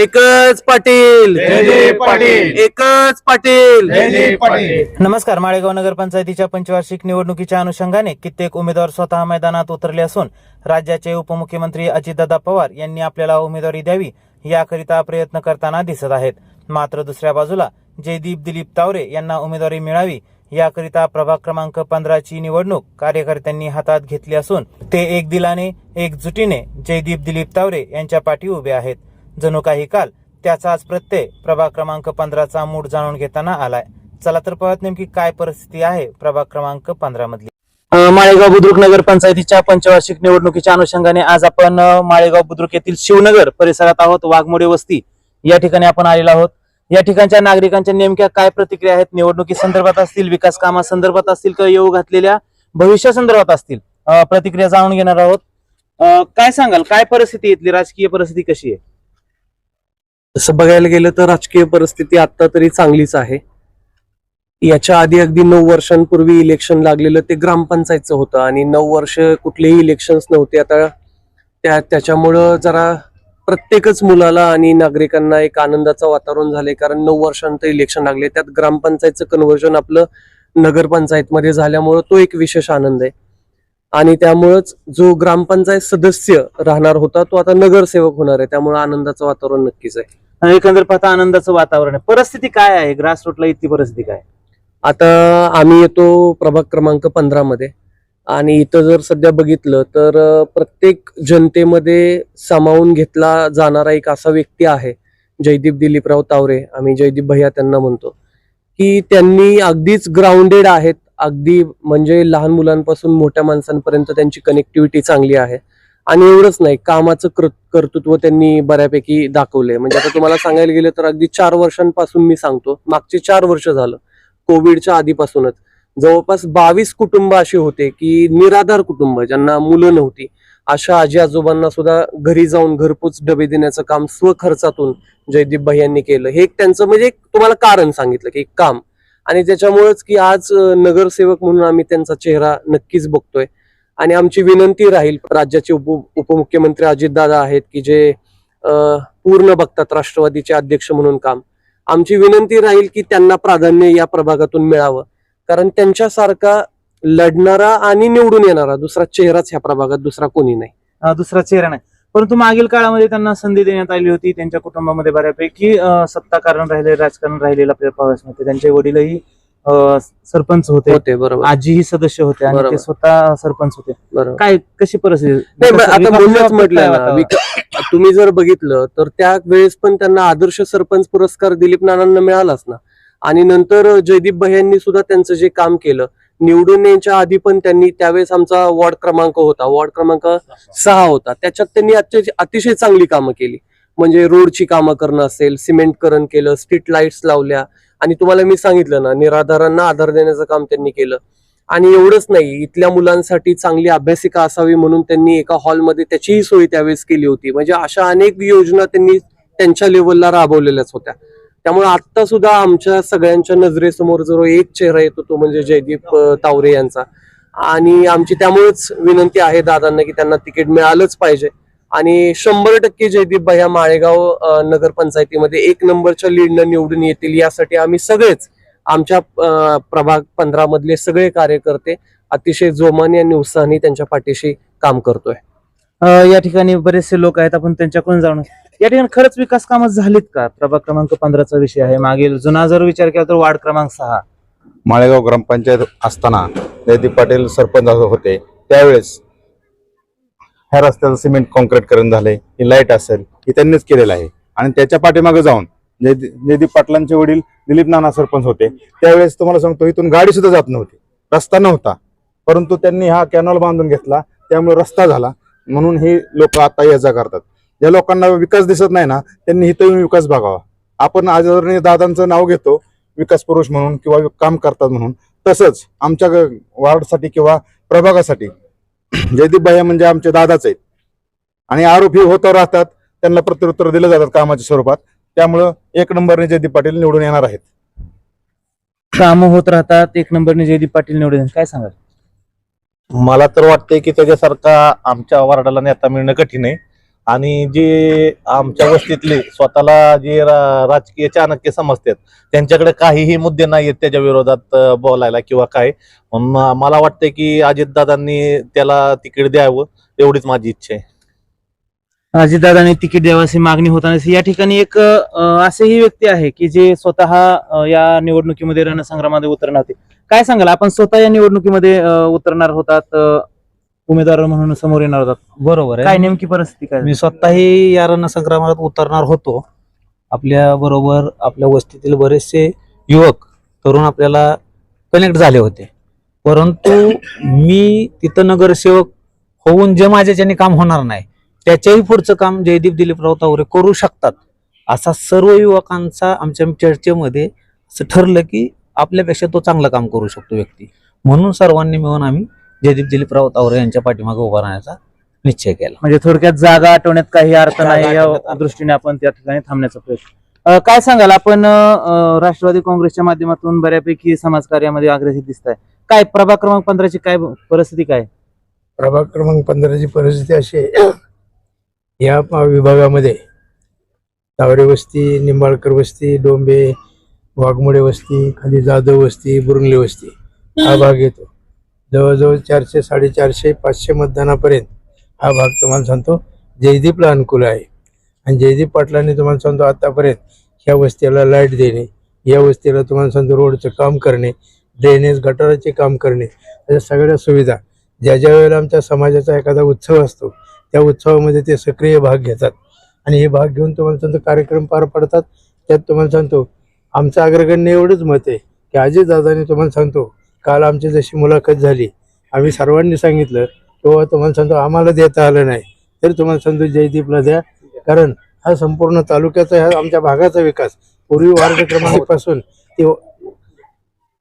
एकच पाटील. एकच पाटील. नमस्कार माळेगाव नगरपंचायतीच्या पंचवार्षिक निवडणुकीच्या अनुषंगाने कित्येक उमेदवार स्वतः मैदानात उतरले असून राज्याचे उपमुख्यमंत्री अजितदादा पवार यांनी आपल्याला उमेदवारी द्यावी याकरिता प्रयत्न करताना दिसत आहेत. मात्र दुसऱ्या बाजूला जयदीप दिलीप तावरे यांना उमेदवारी मिळावी याकरिता प्रभाग क्रमांक पंधराची निवडणूक कार्यकर्त्यांनी हातात घेतली असून ते एक दिलाने एकजुटीने जयदीप दिलीप तावरे यांच्या पाठी उभे आहेत. जणू काही काल त्याचाच प्रत्यय प्रभाग क्रमांक पंधराचा मूड जाणून घेताना आलाय. चला तर पाहत नेमकी काय परिस्थिती आहे प्रभाग क्रमांक पंधरा मधली. माळेगाव बुद्रुक नगर पंचायतीच्या पंचवार्षिक निवडणुकीच्या अनुषंगाने आज आपण माळेगाव बुद्रुक येथील शिवनगर परिसरात आहोत. वाघमोडे वस्ती या ठिकाणी आपण आलेलो आहोत. या ठिकाणच्या नागरिकांच्या नेमक्या काय प्रतिक्रिया आहेत? निवडणुकी संदर्भात असतील विकास कामासंदर्भात असतील किंवा येऊ घातलेल्या भविष्यासंदर्भात असतील प्रतिक्रिया जाणून घेणार आहोत. काय सांगाल? काय परिस्थिती इथली? राजकीय परिस्थिती कशी आहे? तसं बघायला गेलं तर राजकीय परिस्थिती आता तरी चांगलीच आहे. याच्या आधी अगदी नऊ वर्षांपूर्वी इलेक्शन लागलेलं ते ग्रामपंचायतचं होतं आणि नऊ वर्ष कुठलेही इलेक्शन्स नव्हते. आता त्या त्याच्यामुळं जरा प्रत्येकच मुलाला आणि नागरिकांना एक आनंदाचं वातावरण झालंय. कारण नऊ वर्षांत इलेक्शन लागले. त्यात ग्रामपंचायतचं कन्व्हर्जन आपलं नगरपंचायतमध्ये झाल्यामुळं तो एक विशेष आनंद आहे. आणि त्यामुळंच जो ग्रामपंचायत सदस्य राहणार होता तो आता नगरसेवक होणार आहे. त्यामुळे आनंदाचं वातावरण नक्कीच आहे. एकंदर पाहता आनंदाचं वातावरण आहे. परिस्थिती काय आहे? ग्रास रूटला इतकी परिस्थिती काय? आता आम्ही येतो प्रभाग क्रमांक पंधरा मध्ये. आणि इथं जर सध्या बघितलं तर प्रत्येक जनतेमध्ये सामावून घेतला जाणारा एक असा व्यक्ती आहे जयदीप दिलीपराव तावरे. आम्ही जयदीप भैया त्यांना म्हणतो की त्यांनी अगदीच ग्राउंडेड आहेत. अगदी म्हणजे लहान मुलांपासून मोठ्या माणसांपर्यंत त्यांची कनेक्टिव्हिटी चांगली आहे. आणि एवढंच नाही कामाचं कृ- कर्तृत्व त्यांनी बऱ्यापैकी दाखवलंय. म्हणजे आता तुम्हाला सांगायला गेलं तर अगदी चार वर्षांपासून मी सांगतो मागचे चार वर्ष झालं कोविडच्या आधीपासूनच. जवळपास बावीस कुटुंब असे होते की निराधार कुटुंब ज्यांना मुलं नव्हती. अशा आजी आजोबांना सुद्धा घरी जाऊन घरपोच डबे देण्याचं काम स्वखर्चातून जयदीप भाई यांनी केलं. हे एक त्यांचं म्हणजे एक तुम्हाला कारण सांगितलं की एक काम. आणि त्याच्यामुळेच की आज नगरसेवक म्हणून आम्ही त्यांचा चेहरा नक्कीच बघतोय. आणि आमची विनंती राहील राज्याचे उप उपमुख्यमंत्री अजितदादा आहेत की जे पूर्ण बघतात राष्ट्रवादीचे अध्यक्ष म्हणून काम. आमची विनंती राहील की त्यांना प्राधान्य या प्रभागातून मिळावं. कारण त्यांच्यासारखा लढणारा आणि निवडून येणारा दुसरा चेहराच ह्या प्रभागात दुसरा कोणी नाही. दुसरा चेहरा नाही. परंतु मागील काळामध्ये त्यांना संधी देण्यात आली होती. त्यांच्या कुटुंबामध्ये बऱ्यापैकी सत्ता कारण राहिले राजकारण राहिलेलं आपल्याला पाहावयास मिळते त्यांचे वडीलही सरपंच होते. होते बरोबर. आजीही सदस्य होते आणि. ते स्वतः सरपंच होते. काय कशी परिस्थिती म्हटलं तुम्ही जर बघितलं तर त्या वेळेस पण त्यांना आदर्श सरपंच पुरस्कार दिलीप नानांना मिळालाच ना. आणि नंतर जयदीप भाई यांनी सुद्धा त्यांचं जे काम केलं निवडून येण्याच्या आधी पण त्यांनी त्यावेळेस आमचा वॉर्ड क्रमांक होता. वॉर्ड क्रमांक सहा होता. त्याच्यात त्यांनी अतिशय चांगली कामं केली. म्हणजे रोडची कामं करणं असेल सिमेंटकरण केलं स्ट्रीट लाईट्स लावल्या. आणि तुम्हाला मी सांगितलं ना निराधारांना आधार देण्याचं काम त्यांनी केलं. आणि एवढंच नाही इथल्या मुलांसाठी चांगली अभ्यासिका असावी म्हणून त्यांनी एका हॉलमध्ये त्याचीही सोय त्यावेळेस केली होती. म्हणजे अशा अनेक योजना त्यांनी त्यांच्या लेवलला राबवलेल्याच होत्या. त्यामुळे आता सुद्धा आमच्या सगळ्यांच्या नजरेसमोर जो एक चेहरा येतो तो म्हणजे जयदीप तावरे यांचा. आणि आमची त्यामुळेच विनंती आहे दादांना की त्यांना तिकीट मिळालंच पाहिजे. आणि शंभर टक्के जयदीप भैया माळेगाव नगरपंचायतीमध्ये एक नंबरच्या लीडनं निवडून येतील यासाठी आम्ही सगळेच आमच्या प्रभाग पंधरा मधले सगळे कार्यकर्ते अतिशय जोमाने आणि उत्साहाने त्यांच्या पाठीशी काम करतोय. या ठिकाणी बरेचसे लोक आहेत आपण त्यांच्याकडून जाणून या ठिकाणी खरंच विकास कामं झालीत का? प्रभाग क्रमांक पंधराचा विषय आहे. मागील जुना जर विचार केला तर वार्ड क्रमांक सहा. माळेगाव ग्रामपंचायत असताना जयदीप पाटील सरपंच होते. त्यावेळेस ह्या रस्त्याचं सिमेंट कॉन्क्रीटकरण झालंय ही लाइट असेल ही त्यांनीच केलेलं आहे. आणि त्याच्या पाठीमागे जाऊन जयदीप पाटलांचे वडील दिलीप नाना सरपंच होते. त्यावेळेस तुम्हाला सांगतो इथून गाडी सुद्धा जात नव्हती. रस्ता नव्हता. परंतु त्यांनी हा कॅनॉल बांधून घेतला. त्यामुळे रस्ता झाला. म्हणून हे लोक आता ये जा करतात. ज्या लोकांना विकास दिसत नाही ना त्यांनी इथं येऊन विकास बघावा. आपण आजवरणी दादांचं नाव घेतो विकास पुरुष म्हणून किंवा काम करतात म्हणून. तसंच आमच्या वार्डसाठी किंवा प्रभागासाठी जयदीप भाई म्हणजे आमचे दादाच आहेत. आणि आरोपी होत राहतात त्यांना प्रत्युत्तर दिलं जातात कामाच्या स्वरूपात. त्यामुळं एक नंबरने जयदीप पाटील निवडून येणार आहेत. कामं होत राहतात एक नंबरने जयदीप पाटील निवडून काय सांगाल? मला तर वाटतंय की त्याच्यासारखा आमच्या वार्डाला नेता मिळणं कठीण आहे. आणि जे आमच्या वस्तीतले स्वतःला जे रा- राजकीय चाणक्य समजतात त्यांच्याकडे काहीही मुद्दे नाही आहेत त्याच्या विरोधात बोलायला किंवा काय. म्हणून मला वाटतं की अजितदादांनी त्याला तिकीट द्यावं एवढीच माझी इच्छा आहे. अजितदादांनी तिकीट द्यावं अशी मागणी होताना या ठिकाणी एक असेही व्यक्ती आहे की जे स्वतः या निवडणुकीमध्ये रणसंग्रामामध्ये उतरणार होते. काय सांगाल? आपण स्वतः या निवडणुकीमध्ये उतरणार होतात उमेदवार म्हणून समोर येणार होतात. बरोबर आहे. काय नेमकी परिस्थिती काय? मी स्वतःही या रणसंग्रामात उतरणार होतो. आपल्या बरोबर आपल्या वस्तीतील बरेचसे युवक तरुण आपल्याला कनेक्ट झाले होते. परंतु मी तिथं नगरसेवक होऊन जे माझ्याच्याने काम होणार नाही त्याच्याही पुढचं काम जयदीप दिलीपराव तावरे करू शकतात. असा सर्व युवकांचा आमच्या चर्चेमध्ये असं ठरलं की आपल्यापेक्षा तो चांगलं काम करू शकतो व्यक्ती. म्हणून सर्वांनी मिळून आम्ही जयदीप दिलीपराव तावरे यांच्या पाठीमागे उभा राहण्याचा निश्चय केला. म्हणजे थोडक्यात जागा आठवण्यात काही अर्थ नाही या दृष्टीने आपण त्या ठिकाणी थांबण्याचा प्रयत्न. काय सांगाल? आपण राष्ट्रवादी काँग्रेसच्या माध्यमातून बऱ्यापैकी समाजकार्यामध्ये अग्रेसर दिसत आहे काय प्रभाग क्रमांक पंधराची काय परिस्थिती काय? प्रभाग क्रमांक पंधराची परिस्थिती अशी आहे. या विभागामध्ये तावरे वस्ती निंबाळकर वस्ती डोंबे वाघमोडे वस्ती खाली जाधव वस्ती बुरुंगले वस्ती हा भाग येतो. जवळजवळ चारशे साडेचारशे पाचशे मतदानापर्यंत हा भाग तुम्हाला सांगतो. जयदीपला अनुकूल आहे. आणि जयदीप पाटलांनी तुम्हाला सांगतो आतापर्यंत ह्या वस्तीला लाइट देणे या वस्तीला तुम्हाला सांगतो रोडचं काम करणे ड्रेनेज गटाराचे काम करणे अशा सगळ्या सुविधा ज्या ज्या वेळेला आमच्या समाजाचा एखादा उत्सव असतो त्या उत्सवामध्ये ते सक्रिय भाग घेतात. आणि हे भाग घेऊन तुम्हाला सांगतो कार्यक्रम पार पडतात. त्यात तुम्हाला सांगतो आमचं अग्रगण्य एवढंच मत आहे की अजितदादांनी तुम्हाला सांगतो काल आमची जशी मुलाखत झाली आम्ही सर्वांनी सांगितलं तेव्हा तुम्हाला सांगतो आम्हाला देता आलं नाही. तर तुम्हाला सांगतो जयदीपला द्या. कारण हा संपूर्ण तालुक्याचा ह्या आमच्या भागाचा विकास. पूर्वी वार्ड क्रमांकापासून ते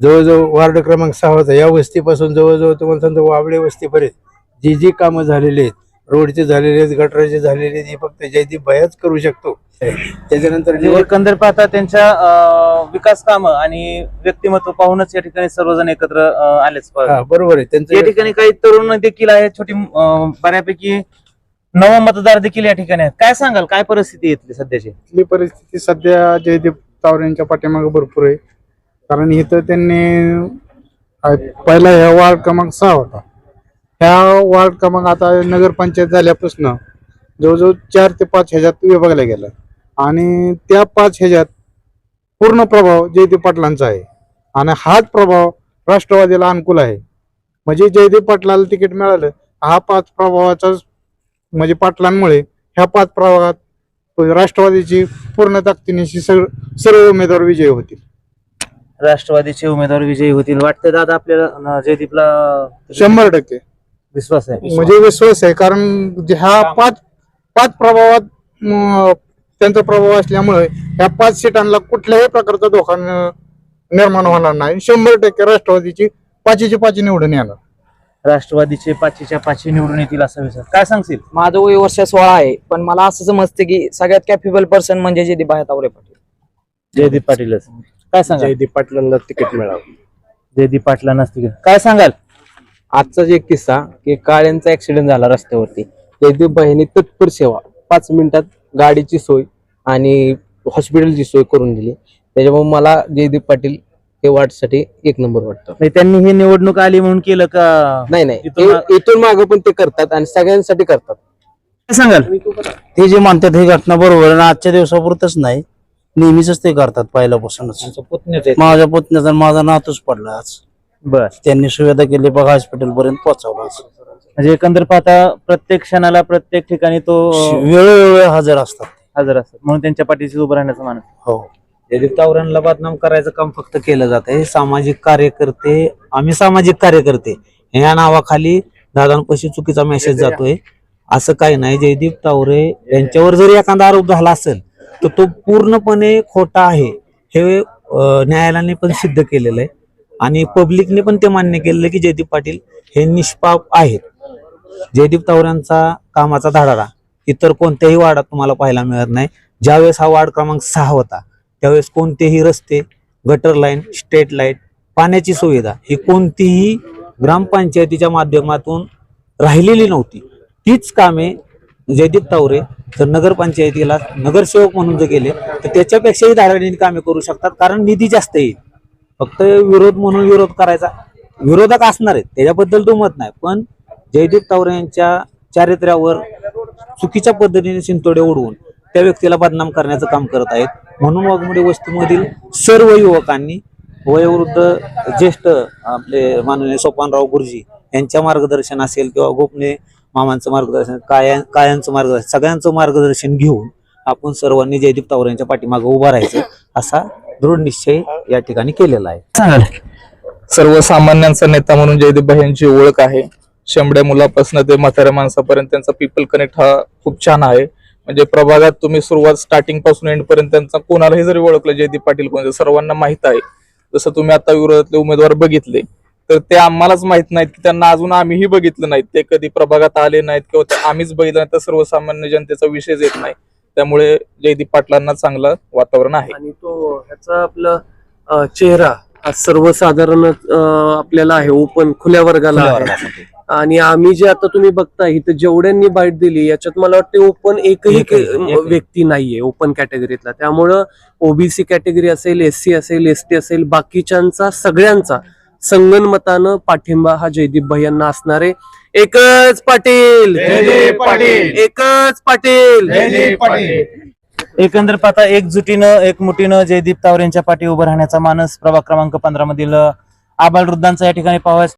जवळजवळ वार्ड क्रमांक सहा होता या वस्तीपासून जवळजवळ तुम्हाला सांगतो वाबळे वस्तीपर्यंत जी जी कामं झालेली आहेत रोडचे झालेले आहेत गटराचे झालेले आहेत हे फक्त जयदीप भयाच करू शकतो. त्याच्यानंतर निवड एकंदर पाहता त्यांच्या अं, विकास कामं आणि व्यक्तिमत्व पाहूनच या ठिकाणी सर्वजण एकत्र अं, आलेच. पाहिजे. हा बरोबर आहे. या त्यांचं ठिकाणी काही तरुण देखील आहेत छोटी अं, बऱ्यापैकी नव मतदार देखील या ठिकाणी आहेत. काय सांगाल? काय परिस्थिती आहे इथली सध्याची? इथली परिस्थिती सध्या जयदीप तावरे यांच्या पाठीमागे भरपूर आहे. कारण इथं त्यांनी अं, पहिला ह्या वार्ड क्रमांक सहा होता. ह्या वार्ड क्रमांक आता नगरपंचायत झाल्यापासून जवळजवळ चार ते पाच ह्याच्यात विभागला गेला आणि त्या पाच ह्याच्यात पूर्ण प्रभाव जयदीप पाटलांचा आहे. आणि हाच प्रभाव राष्ट्रवादीला अनुकूल आहे. म्हणजे जयदीप पाटलाला तिकीट मिळालं हा पाच प्रभावाचा म्हणजे पाटलांमुळे ह्या पाच प्रभागात राष्ट्रवादीची पूर्ण ताकदीनिशी सर्व उमेदवार विजयी होतील. राष्ट्रवादीचे उमेदवार विजयी होतील. वाटतं दादा आपल्याला जयदीपला शंभर टक्के. विश्वास आहे. म्हणजे विश्वास आहे कारण ह्या पाच पाच प्रभावात त्यांचा प्रभाव असल्यामुळे ह्या पाच सीटांना कुठल्याही प्रकारचा धोका निर्माण होणार नाही. शंभर टक्के राष्ट्रवादीची पाचीची पाची निवडून येणार. राष्ट्रवादीचे पाचशेच्या पाचशे निवडून येतील असा विश्वास. काय सांगशील? माझं वय वर्ष सोळा आहे पण मला असं समजतं की सगळ्यात कॅपेबल पर्सन म्हणजे जयदीप भाई तावरे पाटील. जयदीप पाटीलच. काय सांगाल? जयदीप पाटलांना तिकीट मिळावं. जयदीप पाटला नसतील काय सांगाल? आजचाच एक किस्सा की काळ्यांचा ऍक्सिडेंट झाला रस्त्यावरती. जयदीप भाईंनी तत्पर सेवा. पाच मिनिटात गाडीची सोय आणि हॉस्पिटलची सोय करून दिली. त्याच्यामुळे मला जयदीप पाटील हे वाटसाठी एक नंबर वाटतं. म्हणजे त्यांनी ही निवडणूक आली म्हणून केलं का? नाही नाही. इथून मागं पण ते करतात आणि सगळ्यांसाठी करतात. काय सांगाल? ते जे मानतात ही घटना बरोबर आहे आणि आजच्या दिवसापुरतच नाही नेहमीच ते करतात पहिल्यापासूनच. माझ्या पुतण्याचा आणि माझा नातूच पडला आज. बर. त्यांनी सुविधा केली बघा हॉस्पिटल पर्यंत पोहोचवला. म्हणजे एकंदर पाहता प्रत्येक क्षणाला प्रत्येक ठिकाणी तो वेळोवेळी हजर असतात. हजर असतात. म्हणून त्यांच्या पाठीशी उभं राहण्याचा माणूस हो. जयदीप तावऱ्यांना बदनाम करायचं काम फक्त केलं जात आहे. सामाजिक कार्यकर्ते आम्ही सामाजिक कार्यकर्ते. या नावाखाली दादांपाशी चुकीचा मेसेज जातोय. असं काही नाही. जयदीप तावरे यांच्यावर जरी एखादा आरोप झाला असेल तर तो पूर्णपणे खोटा आहे. हे न्यायालयाने पण सिद्ध केलेलं आहे. आणि पब्लिकने पण ते मान्य केलेलं की जयदीप पाटील हे निष्पाप आहेत. जयदीप तावऱ्यांचा कामाचा धाडारा इतर कोणत्याही वार्डात तुम्हाला पाहायला मिळत नाही. ज्यावेळेस हा वार्ड क्रमांक सहा होता त्यावेळेस कोणतेही रस्ते गटर लाईन स्ट्रेट लाइट पाण्याची सुविधा ही कोणतीही ग्रामपंचायतीच्या माध्यमातून राहिलेली नव्हती. तीच कामे जयदीप तावरे जर नगरपंचायतीला नगरसेवक म्हणून जर गेले तर त्याच्यापेक्षाही धाडणीने कामे करू शकतात कारण निधी जास्त येईल. फक्त विरोध म्हणून विरोध करायचा. विरोधक असणार आहेत त्याच्याबद्दल दुमत नाही. पण जयदीप तावरे यांच्या चारित्र्यावर चुकीच्या पद्धतीने शिंतोडे उडवून त्या व्यक्तीला बदनाम करण्याचं काम करत आहेत. म्हणून वाघमोडी वस्तीमधील सर्व युवकांनी वयोवृद्ध ज्येष्ठ आपले माननीय सोपानराव गुरुजी यांच्या मार्गदर्शन असेल किंवा गोपने मामांचं मार्गदर्शन काया कायांचं मार्गदर्शन सगळ्यांचं मार्गदर्शन घेऊन आपण सर्वांनी जयदीप तावरे यांच्या पाठीमागं उभा राहायचं असा दृढ निश्चय या ठिकाणी केलेला आहे. सर्वसामान्यांचा नेता म्हणून जयदीप भाई यांची ओळख आहे. शेंबड्या मुलापासून ते म्हाताऱ्या माणसापर्यंत त्यांचा पीपल कनेक्ट हा खूप छान आहे. म्हणजे प्रभागात तुम्ही सुरुवात स्टार्टिंगपासून एंड पर्यंत त्यांचा कोणालाही जरी ओळखलं जयदीप पाटील कोण सर्वांना माहीत आहे. जसं तुम्ही आता विरोधातले उमेदवार बघितले तर ते आम्हालाच माहीत नाहीत की त्यांना अजून आम्हीही बघितलं नाहीत. ते कधी प्रभागात आले नाहीत किंवा ते आम्हीच बघितलं नाही तर सर्वसामान्य जनतेचा विषयच येत नाही. त्यामुळे जयदीप पाटलांना चांगलं वातावरण आहे आणि तो ह्याचा आपला चेहरा हा सर्वसाधारण आपल्याला आहे ओपन खुल्या वर्गाला आहे. आणि आम्ही जे आता तुम्ही बघताय इथं जेवढ्यांनी बाईट दिली याच्यात मला वाटतं ओपन एकही. व्यक्ती नाहीये ओपन कॅटेगरीतला त्यामुळं ओबीसी कॅटेगरी असेल एस सी असेल एस टी असेल बाकीच्यांचा सगळ्यांचा संगनमतानं पाठिंबा हा जयदीप भाई यांना असणार आहे. एकच पाटील. जयदीप पाटील. एकच पाटील. एकंदर पाहता एकजुटीनं एकमुठीनं जयदीप तावरेंच्या पाठी उभं राहण्याचा मानस प्रभाग क्रमांक पंधरा मधील आबाल वृद्धांचा या ठिकाणी पाहावयास